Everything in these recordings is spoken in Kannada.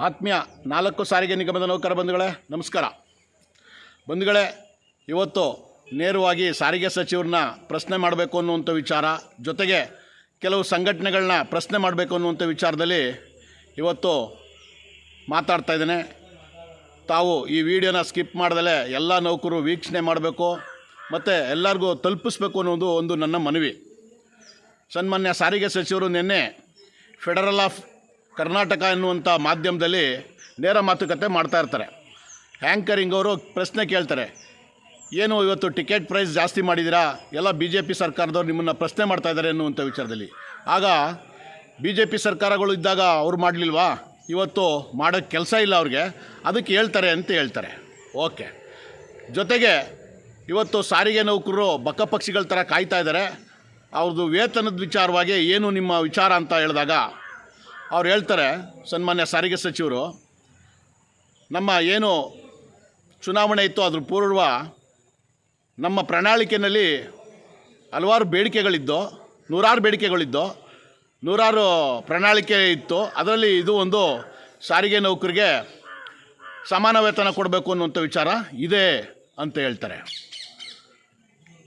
ಆತ್ಮೀಯ ನಾಲ್ಕು ಸಾರಿಗೆ ನಿಗಮದ ನೌಕರ ಬಂಧುಗಳೇ, ನಮಸ್ಕಾರ. ಬಂಧುಗಳೇ, ಇವತ್ತು ನೇರವಾಗಿ ಸಾರಿಗೆ ಸಚಿವರನ್ನ ಪ್ರಶ್ನೆ ಮಾಡಬೇಕು ಅನ್ನುವಂಥ ವಿಚಾರ, ಜೊತೆಗೆ ಕೆಲವು ಸಂಘಟನೆಗಳನ್ನ ಪ್ರಶ್ನೆ ಮಾಡಬೇಕು ಅನ್ನುವಂಥ ವಿಚಾರದಲ್ಲಿ ಇವತ್ತು ಮಾತಾಡ್ತಾ ಇದ್ದೇನೆ. ತಾವು ಈ ವಿಡಿಯೋನ ಸ್ಕಿಪ್ ಮಾಡ್ದಲೇ ಎಲ್ಲ ನೌಕರು ವೀಕ್ಷಣೆ ಮಾಡಬೇಕು ಮತ್ತು ಎಲ್ಲರಿಗೂ ತಲುಪಿಸ್ಬೇಕು ಅನ್ನೋದು ಒಂದು ನನ್ನ ಮನವಿ. ಸನ್ಮಾನ್ಯ ಸಾರಿಗೆ ಸಚಿವರು ನಿನ್ನೆ ಫೆಡರಲ್ ಆಫ್ ಕರ್ನಾಟಕ ಎನ್ನುವಂಥ ಮಾಧ್ಯಮದಲ್ಲಿ ನೇರ ಮಾತುಕತೆ ಮಾಡ್ತಾ ಇರ್ತಾರೆ. ಆ್ಯಂಕರಿಂಗ್ ಅವರು ಪ್ರಶ್ನೆ ಕೇಳ್ತಾರೆ, ಏನು ಇವತ್ತು ಟಿಕೆಟ್ ಪ್ರೈಸ್ ಜಾಸ್ತಿ ಮಾಡಿದ್ದೀರಾ? ಎಲ್ಲ ಬಿ ಜೆ ಪಿ ಸರ್ಕಾರದವ್ರು ನಿಮ್ಮನ್ನು ಪ್ರಶ್ನೆ ಮಾಡ್ತಾ ಇದ್ದಾರೆ ಎನ್ನುವಂಥ ವಿಚಾರದಲ್ಲಿ. ಆಗ ಬಿ ಜೆ ಪಿ ಸರ್ಕಾರಗಳು ಇದ್ದಾಗ ಅವ್ರು ಮಾಡಲಿಲ್ವಾ? ಇವತ್ತು ಮಾಡೋಕ್ಕೆ ಕೆಲಸ ಇಲ್ಲ ಅವ್ರಿಗೆ. ಅದಕ್ಕೆ ಹೇಳ್ತಾರೆ ಅಂತ ಹೇಳ್ತಾರೆ. ಓಕೆ. ಜೊತೆಗೆ ಇವತ್ತು ಸಾರಿಗೆ ನೌಕರರು ಬಕ್ಕಪಕ್ಷಿಗಳ ಥರ ಕಾಯ್ತಾ ಇದ್ದಾರೆ. ಅವ್ರದ್ದು ವೇತನದ ವಿಚಾರವಾಗಿ ಏನು ನಿಮ್ಮ ವಿಚಾರ ಅಂತ ಹೇಳಿದಾಗ ಅವ್ರು ಹೇಳ್ತಾರೆ, ಸನ್ಮಾನ್ಯ ಸಾರಿಗೆ ಸಚಿವರು, ನಮ್ಮ ಏನು ಚುನಾವಣೆ ಇತ್ತು ಅದ್ರ ಪೂರ್ವ ನಮ್ಮ ಪ್ರಣಾಳಿಕೆಯಲ್ಲಿ ಹಲವಾರು ಬೇಡಿಕೆಗಳಿದ್ದು, ನೂರಾರು ಬೇಡಿಕೆಗಳಿದ್ದು, ನೂರಾರು ಪ್ರಣಾಳಿಕೆ ಇತ್ತು. ಅದರಲ್ಲಿ ಇದು ಒಂದು ಸಾರಿಗೆ ನೌಕರಿಗೆ ಸಮಾನ ವೇತನ ಕೊಡಬೇಕು ಅನ್ನುವಂಥ ವಿಚಾರ ಇದೆ ಅಂತ ಹೇಳ್ತಾರೆ.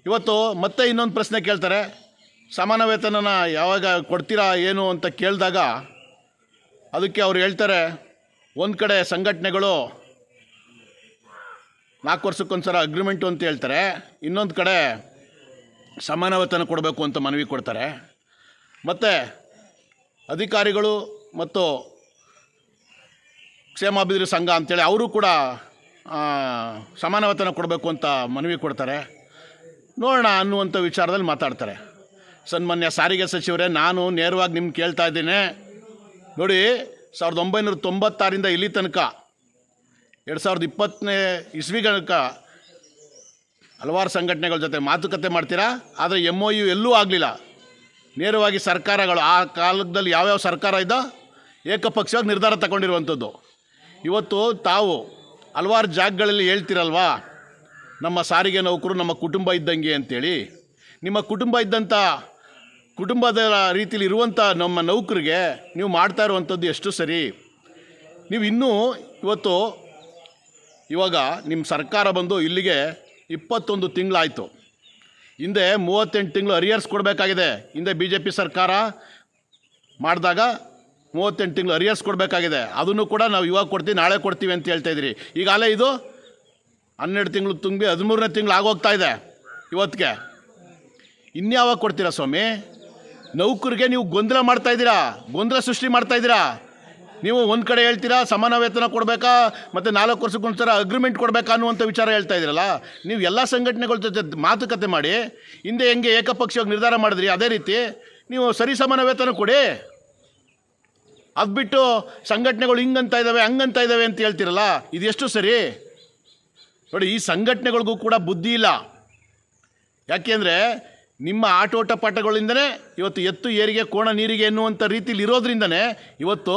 ಇವತ್ತು ಮತ್ತೆ ಇನ್ನೊಂದು ಪ್ರಶ್ನೆ ಕೇಳ್ತಾರೆ, ಸಮಾನ ವೇತನನ ಯಾವಾಗ ಕೊಡ್ತೀರಾ, ಏನು ಅಂತ ಕೇಳಿದಾಗ ಅದಕ್ಕೆ ಅವ್ರು ಹೇಳ್ತಾರೆ ಒಂದು ಕಡೆ ಸಂಘಟನೆಗಳು ನಾಲ್ಕು ವರ್ಷಕ್ಕೊಂದ್ಸಲ ಅಗ್ರಿಮೆಂಟು ಅಂತ ಹೇಳ್ತಾರೆ ಇನ್ನೊಂದು ಕಡೆ ಸಮಾನ ವೇತನ ಕೊಡಬೇಕು ಅಂತ ಮನವಿ ಕೊಡ್ತಾರೆ. ಮತ್ತು ಅಧಿಕಾರಿಗಳು ಮತ್ತು ಕ್ಷೇಮಾಭಿವೃದ್ಧಿ ಸಂಘ ಅಂತೇಳಿ ಅವರು ಕೂಡ ಆ, ಸಮಾನ ವೇತನ ಕೊಡಬೇಕು ಅಂತ ಮನವಿ ಕೊಡ್ತಾರೆ. ನೋಡೋಣ ಅನ್ನುವಂಥ ವಿಚಾರದಲ್ಲಿ ಮಾತಾಡ್ತಾರೆ. ಸನ್ಮಾನ್ಯ ಸಾರಿಗೆ ಸಚಿವರೇ ನಾನು ನೇರವಾಗಿ ನಿಮ್ಗೆ ಕೇಳ್ತಾ ಇದ್ದೀನಿ. ನೋಡಿ, ಸಾವಿರದ ಒಂಬೈನೂರ ತೊಂಬತ್ತಾರಿಂದ ಇಲ್ಲಿ ತನಕ, ಎರಡು ಸಾವಿರದ ಇಪ್ಪತ್ತನೇ ಇಸ್ವಿ ತನಕ ಹಲವಾರು ಸಂಘಟನೆಗಳ ಜೊತೆ ಮಾತುಕತೆ ಮಾಡ್ತೀರಾ? ಆದರೆ ಎಂ ಒ ಯು ಎಲ್ಲೂ ಆಗಲಿಲ್ಲ. ನೇರವಾಗಿ ಸರ್ಕಾರಗಳು, ಆ ಕಾಲದಲ್ಲಿ ಯಾವ್ಯಾವ ಸರ್ಕಾರ ಇದ್ದ? ಏಕಪಕ್ಷವಾಗಿ ನಿರ್ಧಾರ ತಗೊಂಡಿರುವಂಥದ್ದು. ಇವತ್ತು ತಾವು ಹಲವಾರು ಜಾಗಗಳಲ್ಲಿ ಹೇಳ್ತಿರಲ್ವಾ? ನಮ್ಮ ಸಾರಿಗೆ ನೌಕರು, ನಮ್ಮ ಕುಟುಂಬ ಇದ್ದಂಗೆ ಅಂತೇಳಿ. ನಿಮ್ಮ ಕುಟುಂಬ ಇದ್ದಂಥ ಕುಟುಂಬದ ರೀತಿಲಿ ಇರುವಂಥ ನಮ್ಮ ನೌಕರಿಗೆ ನೀವು ಮಾಡ್ತಾ ಇರುವಂಥದ್ದು ಎಷ್ಟು ಸರಿ? ನೀವು ಇನ್ನೂ ಇವತ್ತು ಇವಾಗ ನಿಮ್ಮ ಸರ್ಕಾರ ಬಂದು ಇಲ್ಲಿಗೆ ಇಪ್ಪತ್ತೊಂದು ತಿಂಗಳಾಯಿತು. ಹಿಂದೆ ಮೂವತ್ತೆಂಟು ತಿಂಗಳು ಅರಿಯರ್ಸ್ ಕೊಡಬೇಕಾಗಿದೆ. ಹಿಂದೆ ಬಿ ಜೆ ಪಿ ಸರ್ಕಾರ ಮಾಡಿದಾಗ ಮೂವತ್ತೆಂಟು ತಿಂಗಳು ಅರಿಯರ್ಸ್ ಕೊಡಬೇಕಾಗಿದೆ. ಅದನ್ನು ಕೂಡ ನಾವು ಇವಾಗ ಕೊಡ್ತೀವಿ, ನಾಳೆ ಕೊಡ್ತೀವಿ ಅಂತ ಹೇಳ್ತಾ ಇದ್ದೀರಿ. ಈಗಾಗಲೇ ಇದು ಹನ್ನೆರಡು ತಿಂಗಳು ತುಂಬಿ ಹದಿಮೂರನೇ ತಿಂಗಳು ಆಗೋಗ್ತಾ ಇದೆ ಇವತ್ತಿಗೆ. ಇನ್ಯಾವಾಗ ಕೊಡ್ತೀರಾ ಸ್ವಾಮಿ? ನೌಕರಿಗೆ ನೀವು ಗೊಂದಲ ಮಾಡ್ತಾ ಇದ್ದೀರಾ? ಗೊಂದಲ ಸೃಷ್ಟಿ ಮಾಡ್ತಾ ಇದ್ದೀರಾ? ನೀವು ಒಂದು ಕಡೆ ಹೇಳ್ತೀರಾ, ಸಮಾನ ವೇತನ ಕೊಡಬೇಕಾ, ಮತ್ತು ನಾಲ್ಕು ವರ್ಷಕ್ಕೊಂದ್ಸರ ಅಗ್ರಿಮೆಂಟ್ ಕೊಡಬೇಕಾ ಅನ್ನುವಂಥ ವಿಚಾರ ಹೇಳ್ತಾ ಇದ್ದೀರಲ್ಲ? ನೀವು ಎಲ್ಲ ಸಂಘಟನೆಗಳ ಜೊತೆ ಮಾತುಕತೆ ಮಾಡಿ, ಹಿಂದೆ ಹೆಂಗೆ ಏಕಪಕ್ಷವಾಗಿ ನಿರ್ಧಾರ ಮಾಡಿದ್ರಿ, ಅದೇ ರೀತಿ ನೀವು ಸರಿ ಸಮಾನ ವೇತನ ಕೊಡಿ. ಅದು ಬಿಟ್ಟು ಸಂಘಟನೆಗಳು ಹಿಂಗಂತ ಇದ್ದಾವೆ ಹಂಗಂತ ಇದ್ದಾವೆ ಅಂತ ಹೇಳ್ತೀರಲ್ಲ, ಇದು ಎಷ್ಟು ಸರಿ? ನೋಡಿ, ಈ ಸಂಘಟನೆಗಳಿಗೂ ಕೂಡ ಬುದ್ಧಿ ಇಲ್ಲ. ಯಾಕೆಂದರೆ ನಿಮ್ಮ ಆಟೋಟ ಪಾಠಗಳಿಂದನೇ ಇವತ್ತು ಎತ್ತು, ಏರಿಗೆ, ಕೋಣ, ನೀರಿಗೆ ಎನ್ನುವಂಥ ರೀತಿಲಿ ಇರೋದ್ರಿಂದನೇ ಇವತ್ತು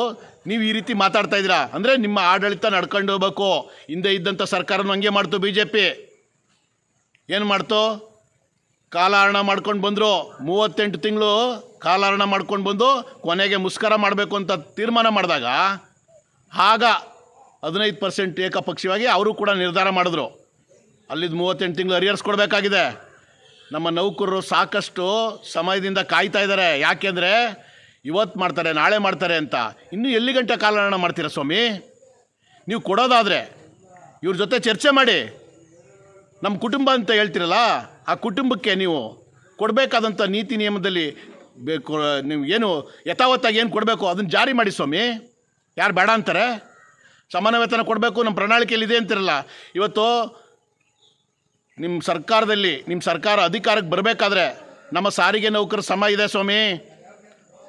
ನೀವು ಈ ರೀತಿ ಮಾತಾಡ್ತಾ ಇದ್ದೀರಾ? ಅಂದರೆ ನಿಮ್ಮ ಆಡಳಿತ ನಡ್ಕೊಂಡು ಹೋಗ್ಬೇಕು. ಹಿಂದೆ ಇದ್ದಂಥ ಸರ್ಕಾರನೂ ಹಂಗೆ ಮಾಡ್ತು ಬಿ ಜೆ ಪಿ ಏನು ಮಾಡ್ತು? ಕಾಲಹರಣ ಮಾಡ್ಕೊಂಡು ಬಂದರು. ಮೂವತ್ತೆಂಟು ತಿಂಗಳು ಕಾಲಹರಣ ಮಾಡ್ಕೊಂಡು ಬಂದು ಕೊನೆಗೆ ಮುಸ್ಕರ ಮಾಡಬೇಕು ಅಂತ ತೀರ್ಮಾನ ಮಾಡಿದಾಗ ಆಗ ಹದಿನೈದು ಪರ್ಸೆಂಟ್ ಏಕಪಕ್ಷೀಯವಾಗಿ ಅವರು ಕೂಡ ನಿರ್ಧಾರ ಮಾಡಿದ್ರು. ಅಲ್ಲಿದ್ದು ಮೂವತ್ತೆಂಟು ತಿಂಗಳು ಅರಿಯರ್ಸ್ ಕೊಡಬೇಕಾಗಿದೆ. ನಮ್ಮ ನೌಕರರು ಸಾಕಷ್ಟು ಸಮಯದಿಂದ ಕಾಯ್ತಾ ಇದ್ದಾರೆ. ಯಾಕೆಂದರೆ ಇವತ್ತು ಮಾಡ್ತಾರೆ, ನಾಳೆ ಮಾಡ್ತಾರೆ ಅಂತ. ಇನ್ನೂ ಎಲ್ಲಿ ಗಂಟೆ ಕಾಲಹರಣ ಮಾಡ್ತೀರಾ ಸ್ವಾಮಿ? ನೀವು ಕೊಡೋದಾದರೆ ಇವ್ರ ಜೊತೆ ಚರ್ಚೆ ಮಾಡಿ. ನಮ್ಮ ಕುಟುಂಬ ಅಂತ ಹೇಳ್ತಿರಲ್ಲ, ಆ ಕುಟುಂಬಕ್ಕೆ ನೀವು ಕೊಡಬೇಕಾದಂಥ ನೀತಿ ನಿಯಮದಲ್ಲಿ ಬೇಕು ನೀವು ಏನು ಯಥಾವತ್ತಾಗಿ ಏನು ಕೊಡಬೇಕು ಅದನ್ನು ಜಾರಿ ಮಾಡಿ ಸ್ವಾಮಿ. ಯಾರು ಬೇಡ ಅಂತಾರೆ? ಸಮಾನ ವೇತನ ಕೊಡಬೇಕು, ನಮ್ಮ ಪ್ರಣಾಳಿಕೆಯಲ್ಲಿ ಇದೆ ಅಂತಿರಲ್ಲ. ಇವತ್ತು ನಿಮ್ಮ ಸರ್ಕಾರದಲ್ಲಿ ನಿಮ್ಮ ಸರ್ಕಾರ ಅಧಿಕಾರಕ್ಕೆ ಬರಬೇಕಾದ್ರೆ ನಮ್ಮ ಸಾರಿಗೆ ನೌಕರ ಸಮ ಇದೆ ಸ್ವಾಮಿ.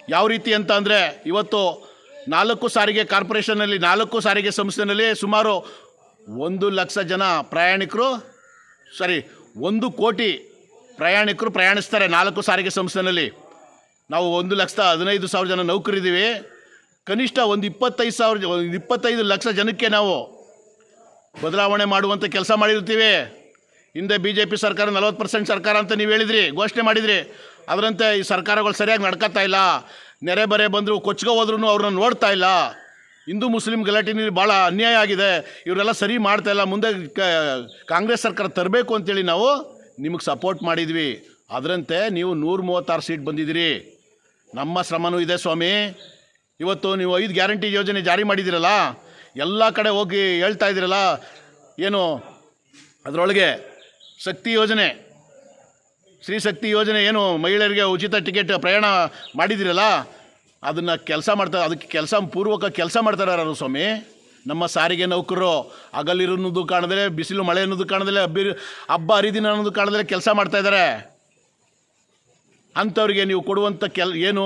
ಯಾವ ರೀತಿ ಅಂತ ಅಂದರೆ, ಇವತ್ತು ನಾಲ್ಕು ಸಾರಿಗೆ ಕಾರ್ಪೊರೇಷನಲ್ಲಿ ನಾಲ್ಕು ಸಾರಿಗೆ ಸಂಸ್ಥೆನಲ್ಲಿ ಸುಮಾರು ಒಂದು ಲಕ್ಷ ಜನ ಪ್ರಯಾಣಿಕರು, ಸಾರಿ, ಒಂದು ಕೋಟಿ ಪ್ರಯಾಣಿಕರು ಪ್ರಯಾಣಿಸ್ತಾರೆ ನಾಲ್ಕು ಸಾರಿಗೆ ಸಂಸ್ಥೆನಲ್ಲಿ. ನಾವು ಒಂದು ಲಕ್ಷದ ಹದಿನೈದು ಸಾವಿರ ಜನ ನೌಕರಿದ್ದೀವಿ. ಕನಿಷ್ಠ ಒಂದು ಇಪ್ಪತ್ತೈದು ಸಾವಿರ ಇಪ್ಪತ್ತೈದು ಲಕ್ಷ ಜನಕ್ಕೆ ನಾವು ಬದಲಾವಣೆ ಮಾಡುವಂಥ ಕೆಲಸ ಮಾಡಿರ್ತೀವಿ. ಹಿಂದೆ ಬಿ ಜೆ ಪಿ ಸರ್ಕಾರ ನಲ್ವತ್ತು ಪರ್ಸೆಂಟ್ ಸರ್ಕಾರ ಅಂತ ನೀವು ಹೇಳಿದ್ರಿ, ಘೋಷಣೆ ಮಾಡಿದ್ರಿ. ಅದರಂತೆ ಈ ಸರ್ಕಾರಗಳು ಸರಿಯಾಗಿ ನಡ್ಕೋತಾ ಇಲ್ಲ. ನೆರೆ ಬರೆ ಬಂದರೂ ಕೊಚ್ಕೊ ಹೋದ್ರೂ ಅವ್ರನ್ನ ನೋಡ್ತಾ ಇಲ್ಲ. ಹಿಂದೂ ಮುಸ್ಲಿಂ ಗಲಾಟೆನಲ್ಲಿ ಭಾಳ ಅನ್ಯಾಯ ಆಗಿದೆ. ಇವರೆಲ್ಲ ಸರಿ ಮಾಡ್ತಾ ಇಲ್ಲ. ಮುಂದೆ ಕಾಂಗ್ರೆಸ್ ಸರ್ಕಾರ ತರಬೇಕು ಅಂತೇಳಿ ನಾವು ನಿಮಗೆ ಸಪೋರ್ಟ್ ಮಾಡಿದ್ವಿ. ಅದರಂತೆ ನೀವು ನೂರ ಮೂವತ್ತಾರು ಸೀಟ್ ಬಂದಿದ್ದೀರಿ. ನಮ್ಮ ಶ್ರಮನೂ ಇದೆ ಸ್ವಾಮಿ. ಇವತ್ತು ನೀವು ಐದು ಗ್ಯಾರಂಟಿ ಯೋಜನೆ ಜಾರಿ ಮಾಡಿದ್ದೀರಲ್ಲ, ಎಲ್ಲ ಕಡೆ ಹೋಗಿ ಹೇಳ್ತಾ ಇದ್ದೀರಲ್ಲ, ಏನು ಅದರೊಳಗೆ ಶಕ್ತಿ ಯೋಜನೆ. ಶ್ರೀ ಶಕ್ತಿ ಯೋಜನೆ ಏನು ಮಹಿಳೆಯರಿಗೆ ಉಚಿತ ಟಿಕೆಟ್ ಪ್ರಯಾಣ ಮಾಡಿದಿರಲ್ಲ? ಅದನ್ನು ಕೆಲಸ ಮಾಡ್ತಾರೆ ಅದಕ್ಕೆ ಕೆಲಸ ಪೂರ್ವಕ ಕೆಲಸ ಮಾಡ್ತಾರೆ ಸ್ವಾಮಿ. ನಮ್ಮ ಸಾರಿಗೆ ನೌಕರರು ಹಗಲಿರು ಅನ್ನೋದು ಕಾಣದಲ್ಲೇ ಬಿಸಿಲು ಮಳೆ ಅನ್ನೋದು ಕಾಣದಲೆ ಹಬ್ಬಿ ಹಬ್ಬ ಹರಿದಿನ ಅನ್ನೋದು ಕಾಣದಲ್ಲೇ ಕೆಲಸ ಮಾಡ್ತಾ ಇದ್ದಾರೆ ಅಂಥವ್ರಿಗೆ ನೀವು ಕೊಡುವಂಥ ಕೆಲ್, ಏನು?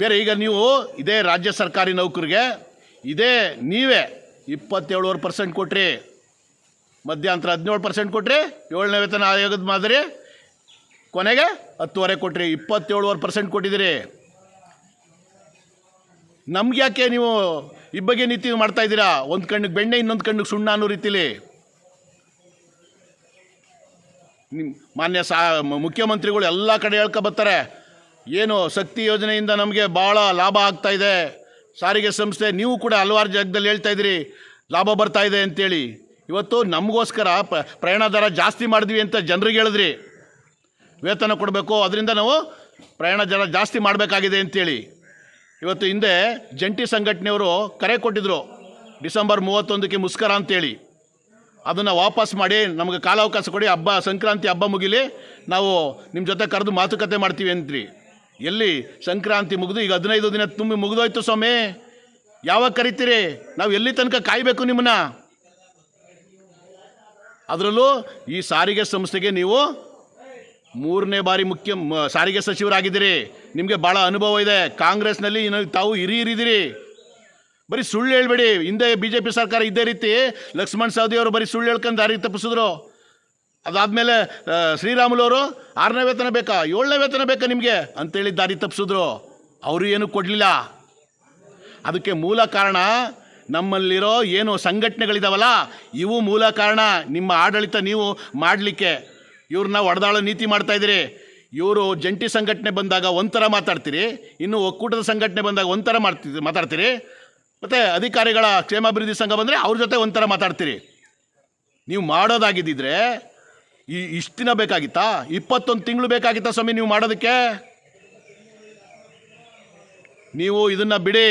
ಬೇರೆ ಈಗ ನೀವು ಇದೇ ರಾಜ್ಯ ಸರ್ಕಾರಿ ನೌಕರಿಗೆ, ಇದೇ ನೀವೇ ಇಪ್ಪತ್ತೇಳುವರೆ ಪರ್ಸೆಂಟ್ ಕೊಟ್ರಿ. ಮಧ್ಯಂತರ ಹದಿನೇಳು ಪರ್ಸೆಂಟ್ ಕೊಟ್ಟರೆ ಏಳನೇ ವೇತನ ಆಯೋಗದ ಮಾದರಿ. ಕೊನೆಗೆ ಹತ್ತುವರೆ ಕೊಟ್ಟರೆ ಇಪ್ಪತ್ತೇಳುವರೆ ಪರ್ಸೆಂಟ್ ಕೊಟ್ಟಿದ್ದೀರಿ. ನಮ್ಗೆ ಯಾಕೆ ನೀವು ಇಬ್ಬಗೆ ನೀತಿ ಮಾಡ್ತಾ ಇದ್ದೀರಾ? ಒಂದು ಕಣ್ಣಿಗೆ ಬೆಣ್ಣೆ, ಇನ್ನೊಂದು ಕಣ್ಣಿಗೆ ಸುಣ್ಣ ಅನ್ನೋ ರೀತಿಲಿ. ನಿಮ್ಮ ಮಾನ್ಯ ಸಾ ಮುಖ್ಯಮಂತ್ರಿಗಳು ಎಲ್ಲ ಕಡೆ ಹೇಳ್ಕೊ ಬರ್ತಾರೆ, ಏನು ಶಕ್ತಿ ಯೋಜನೆಯಿಂದ ನಮಗೆ ಭಾಳ ಲಾಭ ಆಗ್ತಾ ಇದೆ. ಸಾರಿಗೆ ಸಂಸ್ಥೆ, ನೀವು ಕೂಡ ಹಲವಾರು ಜಾಗದಲ್ಲಿ ಹೇಳ್ತಾ ಇದ್ದೀರಿ, ಲಾಭ ಬರ್ತಾ ಇದೆ ಅಂತೇಳಿ. ಇವತ್ತು ನಮಗೋಸ್ಕರ ಪ್ರಯಾಣ ದರ ಜಾಸ್ತಿ ಮಾಡಿದ್ವಿ ಅಂತ ಜನರಿಗೆ ಹೇಳಿದ್ರಿ. ವೇತನ ಕೊಡಬೇಕು, ಅದರಿಂದ ನಾವು ಪ್ರಯಾಣ ದರ ಜಾಸ್ತಿ ಮಾಡಬೇಕಾಗಿದೆ ಅಂತೇಳಿ. ಇವತ್ತು ಹಿಂದೆ ಜಂಟಿ ಸಂಘಟನೆಯವರು ಕರೆ ಕೊಟ್ಟಿದ್ದರು ಡಿಸೆಂಬರ್ ಮೂವತ್ತೊಂದಕ್ಕೆ ಮುಸ್ಕರ ಅಂತೇಳಿ. ಅದನ್ನು ವಾಪಸ್ ಮಾಡಿ, ನಮಗೆ ಕಾಲಾವಕಾಶ ಕೊಡಿ, ಹಬ್ಬ, ಸಂಕ್ರಾಂತಿ ಹಬ್ಬ ಮುಗಿಲಿ, ನಾವು ನಿಮ್ಮ ಜೊತೆ ಕರೆದು ಮಾತುಕತೆ ಮಾಡ್ತೀವಿ ಅಂತ್ರಿ ಎಲ್ಲಿ ಸಂಕ್ರಾಂತಿ ಮುಗಿದು, ಈಗ ಹದಿನೈದು ದಿನ ತುಂಬಿ ಮುಗಿದೋಯ್ತು ಸ್ವಾಮಿ. ಯಾವಾಗ ಕರಿತೀರಿ? ನಾವು ಎಲ್ಲಿ ತನಕ ಕಾಯಬೇಕು ನಿಮ್ಮನ್ನ? ಅದರಲ್ಲೂ ಈ ಸಾರಿಗೆ ಸಂಸ್ಥೆಗೆ ನೀವು ಮೂರನೇ ಬಾರಿ ಮುಖ್ಯ ಸಾರಿಗೆ ಸಚಿವರಾಗಿದ್ದೀರಿ. ನಿಮಗೆ ಭಾಳ ಅನುಭವ ಇದೆ. ಕಾಂಗ್ರೆಸ್ನಲ್ಲಿ ತಾವು ಹಿರಿಯರಿದ್ದೀರಿ. ಬರೀ ಸುಳ್ಳು ಹೇಳ್ಬೇಡಿ. ಹಿಂದೆ ಬಿ ಜೆ ಪಿ ಸರ್ಕಾರ ಇದ್ದೇ ರೀತಿ ಲಕ್ಷ್ಮಣ್ ಸವದಿ ಅವರು ಬರೀ ಸುಳ್ಳು ಹೇಳ್ಕೊಂಡು ದಾರಿ ತಪ್ಪಿಸಿದ್ರು. ಅದಾದಮೇಲೆ ಶ್ರೀರಾಮುಲು ಅವರು ಆರನೇ ವೇತನ ಬೇಕಾ? ಏಳನೇ ವೇತನ ಬೇಕಾ ನಿಮಗೆ? ಅಂತೇಳಿ ದಾರಿ ತಪ್ಪಿಸಿದ್ರು. ಅವರು ಏನು ಕೊಡಲಿಲ್ಲ. ಅದಕ್ಕೆ ಮೂಲ ಕಾರಣ ನಮ್ಮಲ್ಲಿರೋ ಏನು ಸಂಘಟನೆಗಳಿದಾವಲ್ಲ, ಇವು ಮೂಲ ಕಾರಣ ನಿಮ್ಮ ಆಡಳಿತ ನೀವು ಮಾಡಲಿಕ್ಕೆ. ಇವ್ರನ್ನ ಒಡೆದಾಳೋ ನೀತಿ ಮಾಡ್ತಾಯಿದ್ದೀರಿ ಇವರು ಜಂಟಿ ಸಂಘಟನೆ ಬಂದಾಗ ಒಂಥರ ಮಾತಾಡ್ತೀರಿ, ಇನ್ನು ಒಕ್ಕೂಟದ ಸಂಘಟನೆ ಬಂದಾಗ ಒಂಥರ ಮಾಡ್ತೀರಿ ಮಾತಾಡ್ತೀರಿ. ಮತ್ತು ಅಧಿಕಾರಿಗಳ ಕ್ಷೇಮಾಭಿವೃದ್ಧಿ ಸಂಘ ಬಂದರೆ ಅವ್ರ ಜೊತೆ ಒಂಥರ ಮಾತಾಡ್ತೀರಿ. ನೀವು ಮಾಡೋದಾಗಿದ್ದಿದ್ರೆ, ಈ ಇಷ್ಟು ದಿನ ಬೇಕಾಗಿತ್ತಾ? ಇಪ್ಪತ್ತೊಂದು ತಿಂಗಳು ಬೇಕಾಗಿತ್ತಾ ಸ್ವಾಮಿ ನೀವು ಮಾಡೋದಕ್ಕೆ? ನೀವು ಇದನ್ನು ಬಿಡಿ.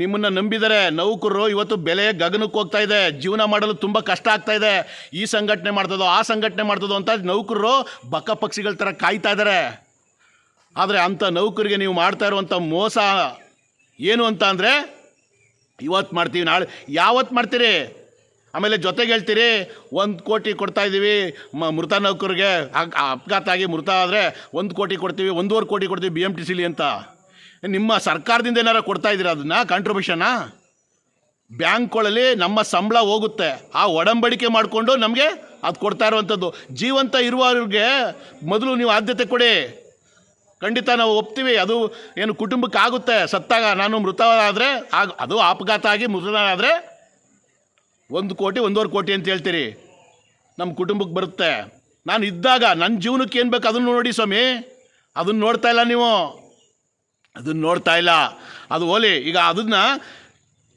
ನಿಮ್ಮನ್ನು ನಂಬಿದರೆ ನೌಕರರು ಇವತ್ತು ಬೆಲೆ ಗಗನಕ್ಕೆ ಹೋಗ್ತಾ ಇದೆ. ಜೀವನ ಮಾಡಲು ತುಂಬ ಕಷ್ಟ ಆಗ್ತಾ ಇದೆ. ಈ ಸಂಘಟನೆ ಮಾಡ್ತದೋ, ಆ ಸಂಘಟನೆ ಮಾಡ್ತದೋ ಅಂತ ನೌಕರರು ಬಕ್ಕ ಪಕ್ಷಿಗಳ ಥರ ಕಾಯ್ತಾ ಇದ್ದಾರೆ ಆದರೆ ಅಂಥ ನೌಕರಿಗೆ ನೀವು ಮಾಡ್ತಾ ಇರುವಂಥ ಮೋಸ ಏನು ಅಂತ ಅಂದರೆ ಇವತ್ತು ಮಾಡ್ತೀವಿ, ನಾಳೆ ಯಾವತ್ತು ಮಾಡ್ತೀರಿ? ಆಮೇಲೆ ಜೊತೆಗೆ ಹೇಳ್ತೀರಿ, ಒಂದು ಕೋಟಿ ಕೊಡ್ತಾ ಇದ್ದೀವಿ ಮ, ಮೃತ ನೌಕರಿಗೆ ಅಪಘಾತ ಆಗಿ ಮೃತ ಆದರೆ ಒಂದು ಕೋಟಿ ಕೊಡ್ತೀವಿ, ಒಂದೂವರೆ ಕೋಟಿ ಕೊಡ್ತೀವಿ ಬಿ ಎಂ ಟಿ ಸಿಲಿ ಅಂತ. ನಿಮ್ಮ ಸರ್ಕಾರದಿಂದ ಏನಾರು ಕೊಡ್ತಾ ಇದ್ದೀರಾ ಅದನ್ನ? ಕಾಂಟ್ರಿಬ್ಯೂಷನ್ನ ಬ್ಯಾಂಕ್ಗಳಲ್ಲಿ ನಮ್ಮ ಸಂಬಳ ಹೋಗುತ್ತೆ. ಆ ಒಡಂಬಡಿಕೆ ಮಾಡಿಕೊಂಡು ನಮಗೆ ಅದು ಕೊಡ್ತಾ ಇರುವಂಥದ್ದು ಜೀವಂತ ಇರುವವ್ರಿಗೆ ಮೊದಲು ನೀವು ಆದ್ಯತೆ ಕೊಡಿ. ಖಂಡಿತ ನಾವು ಒಪ್ತೀವಿ. ಅದು ಏನು ಕುಟುಂಬಕ್ಕೆ ಆಗುತ್ತೆ. ಸತ್ತಾಗ ನಾನು ಮೃತವಾದರೆ ಆಗ ಅದು ಅಪಘಾತ ಆಗಿ ಮೃತನಾದರೆ ಒಂದು ಕೋಟಿ, ಒಂದೂವರೆ ಕೋಟಿ ಅಂತ ಹೇಳ್ತೀರಿ. ನಮ್ಮ ಕುಟುಂಬಕ್ಕೆ ಬರುತ್ತೆ. ನಾನು ಇದ್ದಾಗ ನನ್ನ ಜೀವನಕ್ಕೆ ಏನು ಬೇಕು ಅದನ್ನು ನೋಡಿ ಸ್ವಾಮಿ. ಅದನ್ನು ನೋಡ್ತಾ ಇಲ್ಲ ನೀವು. ಅದನ್ನು ನೋಡ್ತಾ ಇಲ್ಲ. ಅದು ಓಲಿ, ಈಗ ಅದನ್ನು